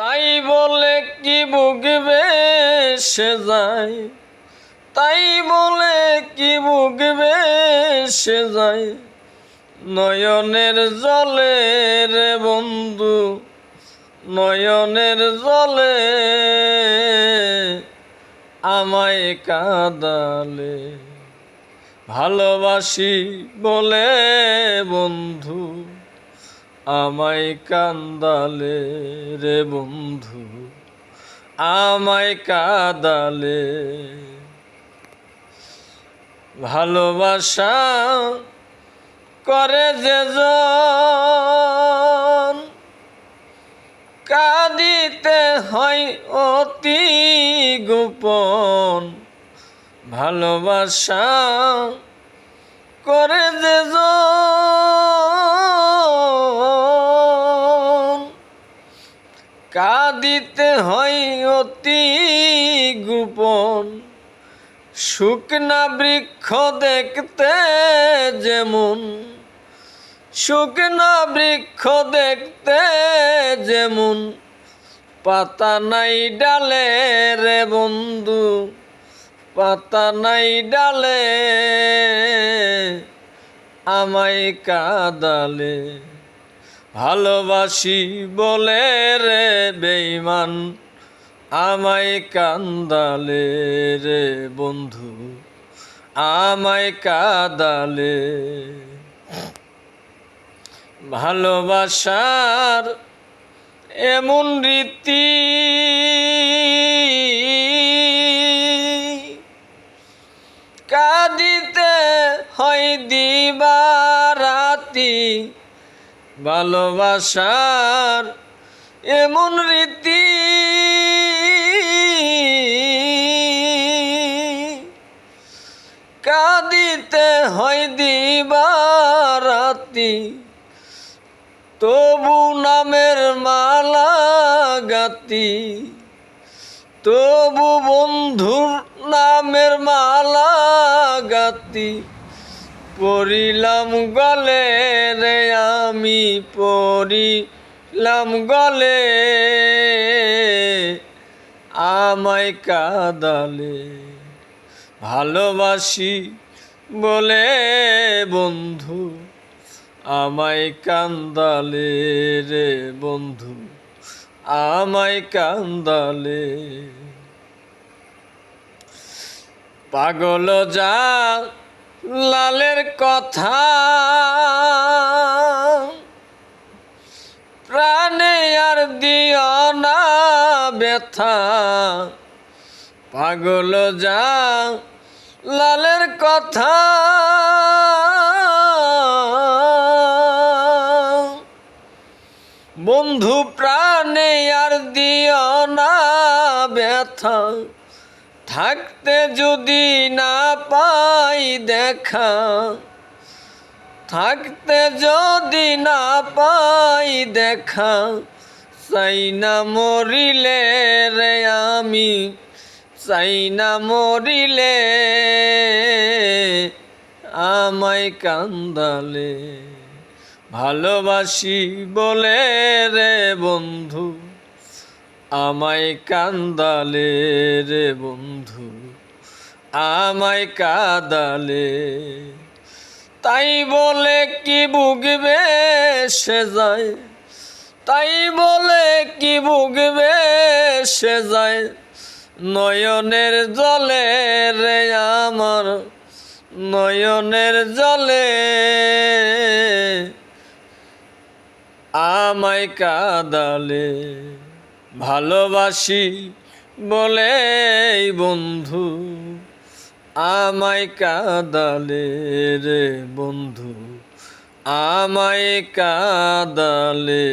তাই বলে কি বুকবে সে যায়? তাই বলে কি বুকবে সে যায়? নয়নের জলে রে বন্ধু, নয়নের জলে আমায় কাদালে। ভালোবাসি বলে বন্ধু। আমায় কান্দালে রে বন্ধু, আমায় কাদালে। ভালোবাসা করে যে কাঁদিতে হয় অতি গোপন। ভালোবাসা করে যে কাঁদিতে হয় অতি গোপন। শুকনা বৃক্ষ দেখতে যেমন, শুকনা বৃক্ষ দেখতে যেমন, পাতা নাই ডালে রে বন্ধু, পাতা নাই ডালে আমায় কাদালে। ভালোবাসি বলে রে বেইমান আমায় কান্দালে রে বন্ধু, আমায় কাদালে। ভালোবাসার এমন রীতি কাঁদিতে হয় দিবারাতি ভালোবাসার এমন রীতি। কাঁদিতে হয় দিবারাতি, তবু নামের মালা গাতি। তবু বন্ধুর নামের মালা গাতি, পড়িলাম গলে রে আমি পড়িলাম গলে, আমায় কাদালে ভালোবাসি বলে বন্ধু, আমায় কান্দালে রে বন্ধু, আমায় কান্দালে পাগল যা লালের কথা আর দিও না ব্যথা। পাগল যা, লালের কথা। বন্ধু প্রাণে আর দিও না ব্যথা। থাকতে যদি না পাই দেখা। থাকতে যদি না পাই দেখা। চাই না মরিলে রে আমি চাই না মরিলে আমায় কান্দালে। ভালোবাসি বলে রে বন্ধু, আমায় কান্দালে রে বন্ধু, আমায় কাদালে। তাই বলে কি বুকবে সে যায় তাই বলে কি বুকবে সে যায় নয়নের জলে রে আমার, নয়নের জলে। আমায় কাদালে ভালোবাসি বলে বন্ধু, আমায় কাদালে রে বন্ধু। আমায় কাদালে।